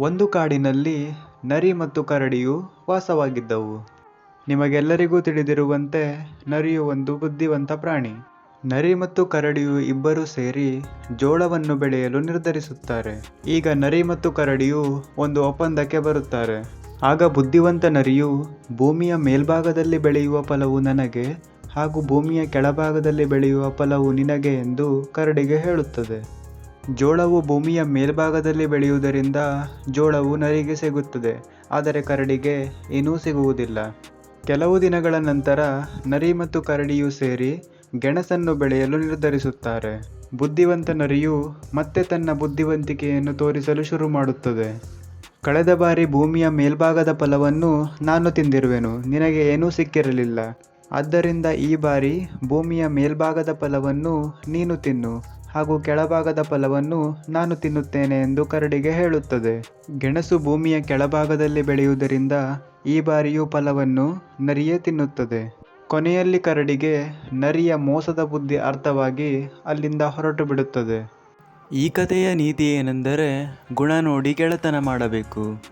ಒಂದು ಕಾಡಿನಲ್ಲಿ ನರಿ ಮತ್ತು ಕರಡಿಯು ವಾಸವಾಗಿದ್ದವು. ನಿಮಗೆಲ್ಲರಿಗೂ ತಿಳಿದಿರುವಂತೆ ನರಿಯು ಒಂದು ಬುದ್ಧಿವಂತ ಪ್ರಾಣಿ. ನರಿ ಮತ್ತು ಕರಡಿಯು ಇಬ್ಬರು ಸೇರಿ ಜೋಳವನ್ನು ಬೆಳೆಯಲು ನಿರ್ಧರಿಸುತ್ತಾರೆ. ಈಗ ನರಿ ಮತ್ತು ಕರಡಿಯು ಒಂದು ಒಪ್ಪಂದಕ್ಕೆ ಬರುತ್ತಾರೆ. ಆಗ ಬುದ್ಧಿವಂತ ನರಿಯು ಭೂಮಿಯ ಮೇಲ್ಭಾಗದಲ್ಲಿ ಬೆಳೆಯುವ ಫಲವು ನನಗೆ ಹಾಗೂ ಭೂಮಿಯ ಕೆಳಭಾಗದಲ್ಲಿ ಬೆಳೆಯುವ ಫಲವು ನಿನಗೆ ಎಂದು ಕರಡಿಗೆ ಹೇಳುತ್ತದೆ. ಜೋಳವು ಭೂಮಿಯ ಮೇಲ್ಭಾಗದಲ್ಲಿ ಬೆಳೆಯುವುದರಿಂದ ಜೋಳವು ನರಿಗೆ ಸಿಗುತ್ತದೆ, ಆದರೆ ಕರಡಿಗೆ ಏನೂ ಸಿಗುವುದಿಲ್ಲ. ಕೆಲವು ದಿನಗಳ ನಂತರ ನರಿ ಮತ್ತು ಕರಡಿಯು ಸೇರಿ ಗೆಣಸನ್ನು ಬೆಳೆಯಲು ನಿರ್ಧರಿಸುತ್ತಾರೆ. ಬುದ್ಧಿವಂತ ನರಿಯು ಮತ್ತೆ ತನ್ನ ಬುದ್ಧಿವಂತಿಕೆಯನ್ನು ತೋರಿಸಲು ಶುರು ಮಾಡುತ್ತದೆ. ಕಳೆದ ಬಾರಿ ಭೂಮಿಯ ಮೇಲ್ಭಾಗದ ಫಲವನ್ನು ನಾನು ತಿಂದಿರುವೆನು, ನಿನಗೆ ಏನೂ ಸಿಕ್ಕಿರಲಿಲ್ಲ. ಆದ್ದರಿಂದ ಈ ಬಾರಿ ಭೂಮಿಯ ಮೇಲ್ಭಾಗದ ಫಲವನ್ನು ನೀನು ತಿನ್ನು. ಹಾಗೂ ಕೆಳಭಾಗದ ಫಲವನ್ನು ನಾನು ತಿನ್ನುತ್ತೇನೆ ಎಂದು ಕರಡಿಗೆ ಹೇಳುತ್ತದೆ. ಗೆಣಸು ಭೂಮಿಯ ಕೆಳಭಾಗದಲ್ಲಿ ಬೆಳೆಯುವುದರಿಂದ ಈ ಬಾರಿಯೂ ಫಲವನ್ನು ನರಿಯೇ ತಿನ್ನುತ್ತದೆ. ಕೊನೆಯಲ್ಲಿ ಕರಡಿಗೆ ನರಿಯ ಮೋಸದ ಬುದ್ಧಿ ಅರ್ಥವಾಗಿ ಅಲ್ಲಿಂದ ಹೊರಟು ಬಿಡುತ್ತದೆ. ಈ ಕಥೆಯ ನೀತಿ ಏನೆಂದರೆ ಗುಣ ನೋಡಿ ಗೆಳೆತನ ಮಾಡಬೇಕು.